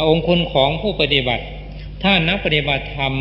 องคุณของผู้ปฏิบัติ ถ้านักปฏิบัติธรรม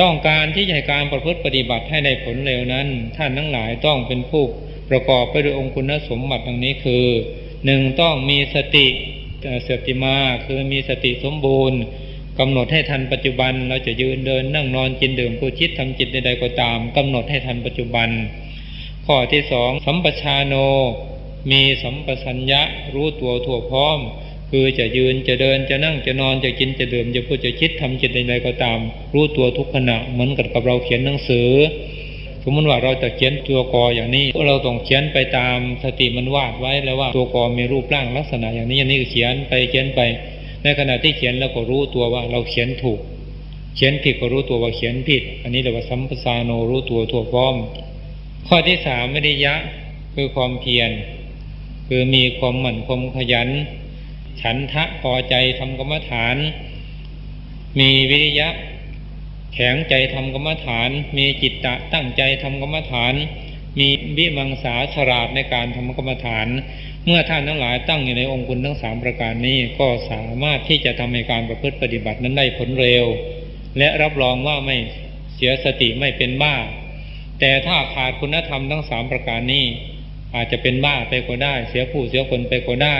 ต้องการที่จะให้การประพฤติปฏิบัติให้ได้ผลเร็วนั้น ท่านทั้งหลายต้องเป็นผู้ประกอบไปด้วยองคุณสมบัติดังนี้คือหนึ่งต้องมีสติเสติมาคือมีสติสมบูรณ์กำหนดให้ทันปัจจุบัน เราจะยืนเดินนั่งนอนกินดื่มพูดคิดทำจิตใดๆก็ตามกำหนดให้ทันปัจจุบัน ข้อที่สองสัมปชาโน มีสัมปสัญญะรู้ตัวทั่วพร้อม คือจะยืนจะเดินจะนั่งจะนอนจะกินจะดื่มจะพูดจะคิดทำจิตใดๆก็ตาม รู้ตัวทุกขณะเหมือนกับกับเราเขียนหนังสือ สมมติว่าเราจะเขียนตัวกออย่างนี้เราต้องเขียนไปตามสติมันวาดไว้แล้วว่าตัวกอมีรูปร่างลักษณะอย่างนี้อย่างนี้ก็เขียนไปเขียนไป ในขณะที่เขียนแล้วก็รู้ตัวว่าเราเขียนถูก เขียนผิดก็รู้ตัวว่าเขียนผิด อันนี้เรียกว่าสัมปสาโนรู้ตัวทั่วพร้อม ข้อที่สามวิริยะคือความเพียรคือมีความหมั่นความขยัน ฉันทะพอใจทำกรรมฐาน มีวิริยะ แข็งใจทำกรรมฐาน มีจิตตะตั้งใจทำกรรมฐาน มีวิมังสาฉลาดในการทำกรรมฐาน เมื่อท่านทั้งหลายตั้งอยู่ในองค์คุณทั้งสามประการนี้ก็สามารถที่จะทำให้การประพฤติปฏิบัตินั้นได้ผลเร็ว และรับรองว่าไม่เสียสติไม่เป็นบ้า แต่ถ้าขาดคุณธรรมทั้งสามประการนี้อาจจะเป็นบ้าไปก็ได้ เสียผู้เสียคนไปก็ได้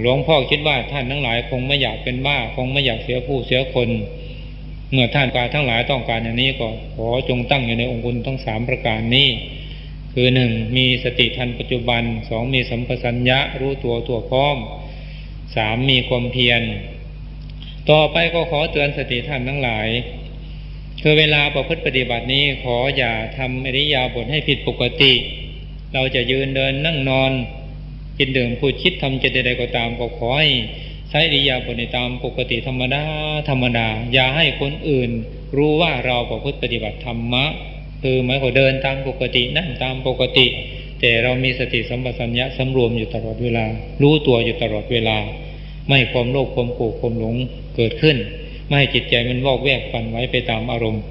หลวงพ่อคิดว่าท่านทั้งหลายคงไม่อยากเป็นบ้า คงไม่อยากเสียผู้เสียคน เมื่อท่านการทั้งหลายต้องการอย่างนี้ก็ขอจงตั้งอยู่ในองค์คุณทั้งสามประการนี้ คือหนึ่งมีสติทันปัจจุบันสองมีสัมปสัญญะรู้ตัวตัวพร้อมสามมีความเพียร ต่อไปก็ขอเตือนสติท่านทั้งหลายคือเวลาประพฤติปฏิบัตินี้ขออย่าทำอริยาบทให้ผิดปกติ เราจะยืนเดินนั่งนอน กินดื่มพูดคิดทำจิตใดๆก็ตามก็ขอให้ใช้อริยาบทในตามปกติธรรมดาธรรมดา อย่าให้คนอื่น รู้ว่าเราประพฤติปฏิบัติธรรมะ คือหมายความเดินตามปกตินั่งตามปกติ แต่เรามีสติสัมปชัญญะสำรวมอยู่ตลอดเวลา รู้ตัวอยู่ตลอดเวลา ไม่ความโลภความโกรธความหลงเกิดขึ้น ไม่ให้จิตใจมันวอกแวกฝันไว้ไปตามอารมณ์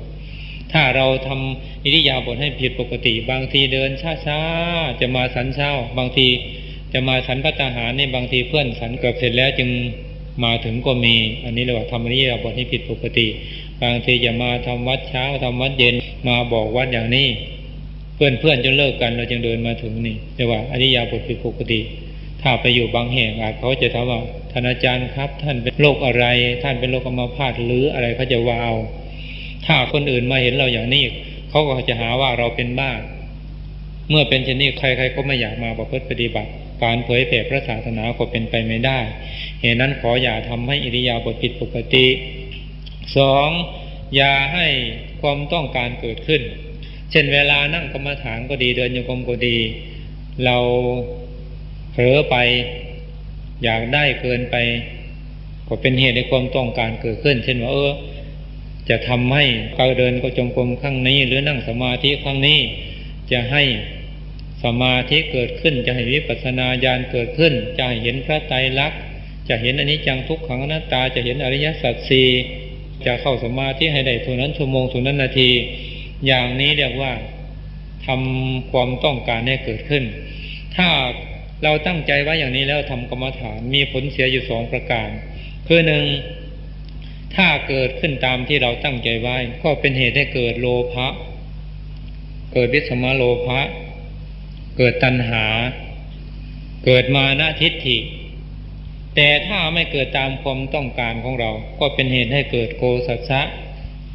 ถ้าเราทำอิริยาบถให้ผิดปกติ บางทีเดินช้าๆจะมาสันเช้า บางที จะมาฉันพัตหารนี่บางทีเพื่อนฉันเกือบเสร็จแล้วจึงมาถึงก็มี อันนี้เรียกว่าทำอิริยาบถให้ผิดปกติ บางทีจะมาทำวัดเช้าทำวัดเย็นมาบอกวัดอย่างนี้ เพื่อนเพื่อนจนเลิกกันเราจึงเดินมาถึงนี่เรียกว่าอริยาบถผิดปกติ ถ้าไปอยู่บางแห่งอาจเขาจะถามว่าท่านอาจารย์ครับ ท่านเป็นโรคอะไร ท่านเป็นโรคอัมาพาตหรืออะไรเขาจะว่าเอาถ้าคนอื่นมาเห็นเราอย่างนี้เขาก็จะหาว่าเราเป็นบ้าเมื่อเป็นเช่นนี้ใครๆก็ไม่อยากมาประพฤติปฏิบัติ การเผยแผ่พระศาสนาก็เป็นไปไม่ได้ เหตุนั้นขออย่าทำให้อิริยาบถผิดปกติสองอย่าให้ความต้องการเกิดขึ้น เช่นเวลานั่งกรรมฐานก็ดีเดินโยกมก็ดี เราเผลอไป อยากได้เกินไป ก็เป็นเหตุในความต้องการเกิดขึ้น เช่นว่าเออจะทำให้การเดินก็จงกรมข้างนี้ หรือนั่งสมาธิข้างนี้ จะให้ สมาธิเกิดขึ้นจะให้วิปัสนาญาณเกิดขึ้น จะเห็นพระไตรลักษณ์จะเห็นอนิจจังทุกขังอนัตตาจะเห็นอริยสัจสี่จะเข้าสมาธิให้ได้ทุนั้นชั่วโมงทุนั้นนาที อย่างนี้เรียกว่าทำความต้องการให้เกิดขึ้น ถ้าเราตั้งใจไว้อย่างนี้แล้วทำกรรมฐานมีผลเสียอยู่สองประการ คือหนึ่งถ้าเกิดขึ้นตามที่เราตั้งใจไว้ ก็เป็นเหตุให้เกิดโลภะเกิดวิสมโลภะ เกิดตัณหา เกิดมานะทิฏฐิ แต่ถ้าไม่เกิดตามความต้องการของเรา ก็เป็นเหตุให้เกิดโกสัสะ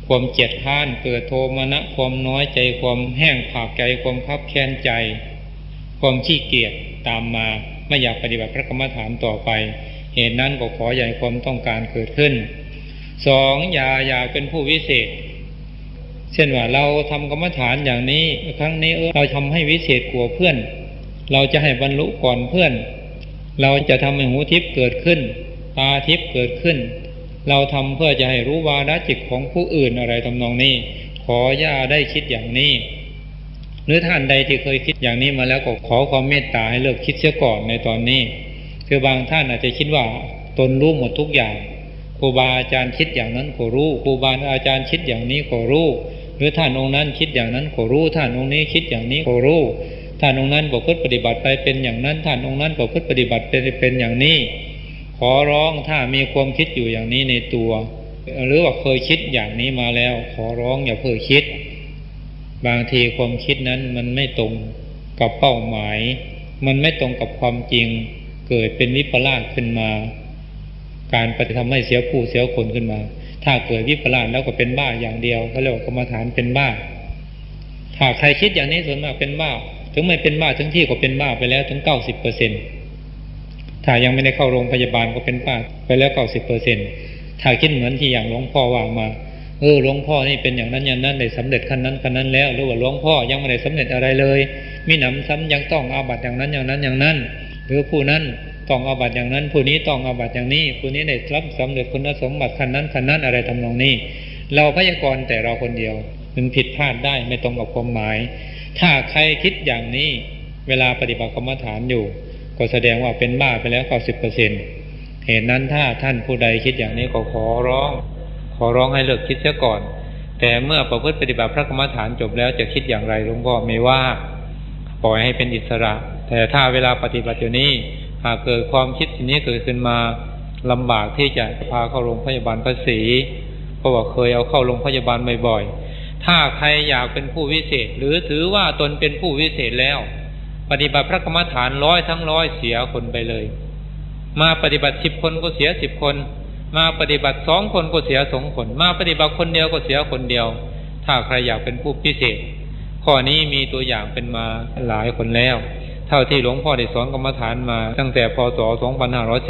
ความเจ็ดข้าน เกิดโทมนะความน้อยใจความแห้งผากใจความคับแค้นใจ ความขี้เกียจตามมาไม่อยากปฏิบัติพระกรรมฐานต่อไป เหตุนั้นก็ขอใหญ่ความต้องการเกิดขึ้นสองอย่าอย่าเป็นผู้วิเศษ เช่นว่าเราทำกรรมฐานอย่างนี้ครั้งนี้เออเราทำให้วิเศษกว่าเพื่อน เราจะให้บรรลุก่อนเพื่อน เราจะทำให้หูทิพย์เกิดขึ้น ตาทิพย์เกิดขึ้น เราทำเพื่อจะให้รู้วาระจิตของผู้อื่นอะไรทำนองนี้ขออย่าได้คิดอย่างนี้หรือท่านใดที่เคยคิดอย่างนี้มาแล้วก็ขอความเมตตาให้เลิกคิดเสียก่อนในตอนนี้ คือบางท่านอาจจะคิดว่าตนรู้หมดทุกอย่างครูบาอาจารย์คิดอย่างนั้นก็รู้ครูบาอาจารย์คิดอย่างนี้ก็รู้ หรือท่านองค์นั้นคิดอย่างนั้นก็รู้ท่านองค์นี้คิดอย่างนี้ก็รู้ท่านองค์นั้นบอกพฤติปฏิบัติไปเป็นอย่างนั้นท่านองค์นั้นบอกพฤติปฏิบัติเป็นเป็นอย่างนี้ ขอร้องถ้ามีความคิดอยู่อย่างนี้ในตัว หรือว่าเคยคิดอย่างนี้มาแล้ว ขอร้องอย่าเพิ่งคิด บางทีความคิดนั้นมันไม่ตรงกับเป้าหมาย มันไม่ตรงกับความจริง เกิดเป็นวิปลาสขึ้นมา การปฏิทำให้เสียผู้เสียคนขึ้นมา ถ้าเกิดวิปลาสแล้วก็เป็นบ้าอย่างเดียวเขาเรียกว่ากรรมฐานเป็นบ้า ถ้าใครคิดอย่างนี้ส่วนมากเป็นบ้า ถึงไม่เป็นบ้าถึงที่ก็เป็นบ้าไปแล้วถึงเก้าสิบเปอร์เซ็นถ้ายังไม่ได้เข้าโรงพยาบาลก็เป็นบ้าไปแล้วเก้าสิบเปอร์เซ็นถ้าคิดเหมือนที่อย่างหลวงพ่อว่ามาเออหลวงพ่อนี่เป็นอย่างนั้นอย่างนั้นได้สำเร็จขั้นนั้นขั้นนั้นแล้วหรือว่าหลวงพ่อยังไม่ได้สำเร็จอะไรเลย มีหนำซ้ำยังต้องอาบัตอย่างนั้นอย่างนั้นอย่างนั้น หรือผู้นั้น ต้องอาบัตอย่างนั้น ผู้นี้ต้องอาบัตอย่างนี้ ผู้นี้ได้รับสำเร็จคุณสมบัติขั้นนั้นขั้นนั้นอะไรทำนองนี้ เราพยากรณ์แต่เราคนเดียวมันผิดพลาดได้ไม่ตรงกับความหมาย ถ้าใครคิดอย่างนี้ เวลาปฏิบัติกรรมฐานอยู่ ก็แสดงว่าเป็นบ้าไปแล้วเก้าสิบเปอร์เซ็นเหตุนั้นถ้าท่านผู้ใดคิดอย่างนี้ก็ขอร้อง ขอร้องให้เลิกคิดเสียก่อน แต่เมื่อประพฤติปฏิบัติพระกรรมฐานจบแล้วจะคิดอย่างไรหลวงพ่อไม่ว่า ปล่อยให้เป็นอิสระ แต่ถ้าเวลาปฏิบัติอยู่นี้ หากเกิดความคิดทีนี้เกิดขึ้นมาลำบากที่จะพาเข้าโรงพยาบาลภาษีเพราะว่าเคยเอาเข้าโรงพยาบาลบ่อยๆ ถ้าใครอยากเป็นผู้วิเศษ หรือถือว่าตนเป็นผู้วิเศษแล้ว ปฏิบัติพระกรรมฐานร้อยทั้งร้อยเสียคนไปเลย มาปฏิบัติสิบคนก็เสียสิบคน มาปฏิบัติสองคนก็เสียสองคน มาปฏิบัติคนเดียวก็เสียคนเดียว ถ้าใครอยากเป็นผู้พิเศษ ข้อนี้มีตัวอย่างเป็นมาหลายคนแล้ว เท่าที่หลวงพ่อได้สอนกรรมฐานมา ตั้งแต่พศ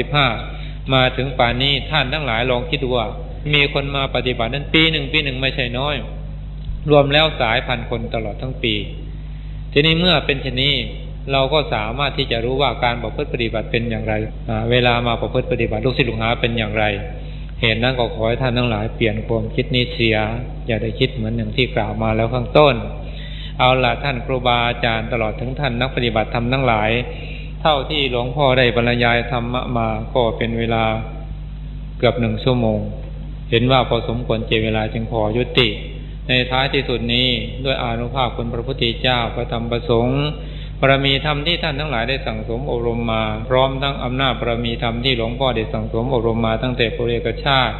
2515 มาถึงป่านนี้ท่านทั้งหลายลองคิดดูว่า มีคนมาปฏิบัตินั้นปีหนึ่งปีหนึ่งไม่ใช่น้อย รวมแล้วสายพันคนตลอดทั้งปี ทีนี้เมื่อเป็นเช่นนี้เราก็สามารถที่จะรู้ว่าการประพฤติปฏิบัติเป็นอย่างไร เวลามาประพฤติปฏิบัติลูกศิษย์ลูกหาเป็นอย่างไร เหตุนั้นก็ขอให้ท่านทั้งหลายเปลี่ยนความคิดนี้เสีย อย่าได้คิดเหมือนอย่างที่กล่าวมาแล้วข้างต้น เอาละท่านครูบาอาจารย์ตลอดถึงท่านนักปฏิบัติธรรมทั้งหลาย เท่าที่หลวงพ่อได้บรรยายธรรมมาก็เป็นเวลาเกือบหนึ่งชั่วโมง เห็นว่าพอสมควรเจเวลาจึงขอยุติ ในท้ายที่สุดนี้ด้วยอานุภาพคุณพระพุทธเจ้าพระธรรมประสงค์บารมีธรรมที่ท่านทั้งหลายได้สั่งสมอบรมมา พร้อมทั้งอำนาจบารมีธรรมที่หลวงพ่อได้สั่งสมอบรมมาตั้งแต่ปุเรกชาติ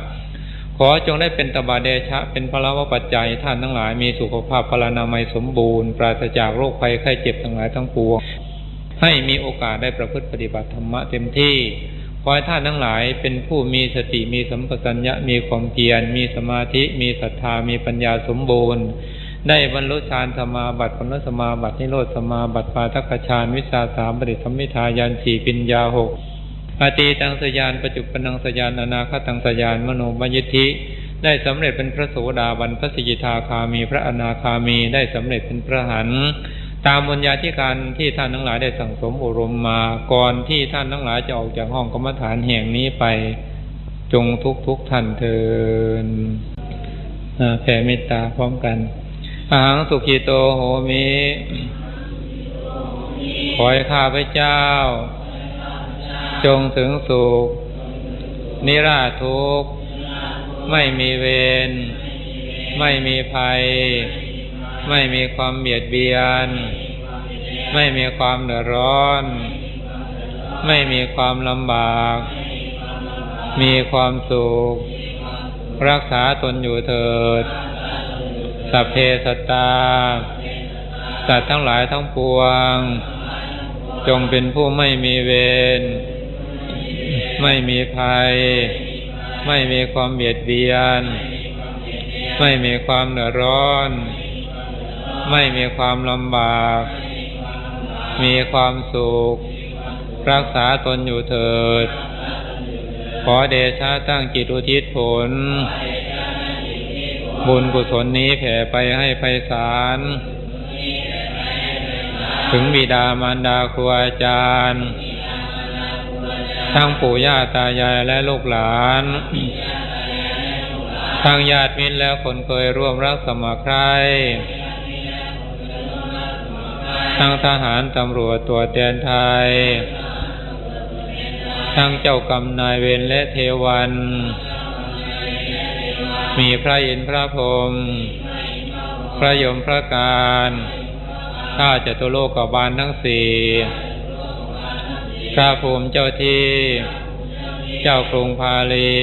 ขอจงได้เป็นตบาเดชะ เป็นพระวปัจจัยท่านทั้งหลายมีสุขภาพพลานามัยสมบูรณ์ ปราศจากโรคภัยไข้เจ็บทั้งหลายทั้งปวง ให้มีโอกาสได้ประพฤติปฏิบัติธรรมะเต็มที่ขอให้ท่านทั้งหลายเป็นผู้มีสติมีสัมปชัญญะมีความเพียรมีสมาธิ มีศรัทธามีปัญญาสมบูรณ์ ได้บรรลุฌานสมาบัติผลสมาบัตินิโรธสมาบัติปาทัคฌานวิชาสามปริธรรมิทายานสี่ปิญญาหก อาตีตังสยานปัจจุปนังสยานอนาคตังสยานมโนมยิทธิ ได้สำเร็จเป็นพระโสดาบันพระสิกิทาคามีพระอนาคามีได้สำเร็จเป็นพระหันตามบุญญาธิการที่ท่านทั้งหลายได้สั่งสมอบรมมาก่อนที่ท่านทั้งหลายจะออกจากห้องกรรมฐานแห่งนี้ไป จงทุกทุกท่านเทินแผ่เมตตาพร้อมกันอาหังสุขีโตโหมิขอให้ข้าพเจ้า จงถึงสุข นิราทุกข์ ไม่มีเวร ไม่มีภัย ไม่มีความเบียดเบียน ไม่มีความเดือดร้อน ไม่มีความลำบาก มีความสุข รักษาตนอยู่เถิด สัพเพสตตาสัตว์ทั้งหลายทั้งปวงจงเป็นผู้ไม่มีเวร ไม่มีภัย ไม่มีความเบียดเบียน ไม่มีความเดือดร้อน ไม่มีความลำบาก มีความสุข รักษาตนอยู่เถิด ขอเดชะตั้งจิตอุทิศผล บุญกุศลนี้แผ่ไปให้ไพศาลถึงบิดามารดาครูอาจารย์ ทั้งปู่ย่าตายายและลูกหลานทั้งญาติมิตรและคนเคยร่วมรักสมัครใครทั้งทหารตำรวจตัวแทนไทย ทั้งเจ้ากรรมนายเวรและเทวัน มีพระอินทร์พระพรหมพระยมพระการข้าจตุโลกบาลทั้งสี่ พระภูมิเจ้าที่ เจ้ากรุงพาลี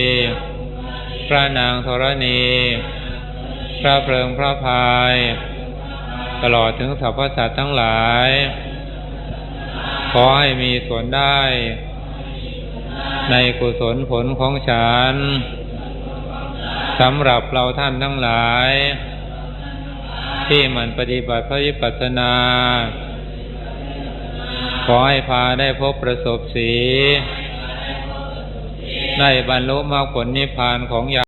พระนางธรณี พระเพลิงพระพาย ตลอดถึงสรรพสัตว์ทั้งหลาย ขอให้มีส่วนได้ ในกุศลผลของฉันสำหรับเราท่านทั้งหลาย ที่มันปฏิบัติพระวิปัสสนา ขอให้พาได้พบประสบสี ได้บรรลุมรรคผลนิพพานของยา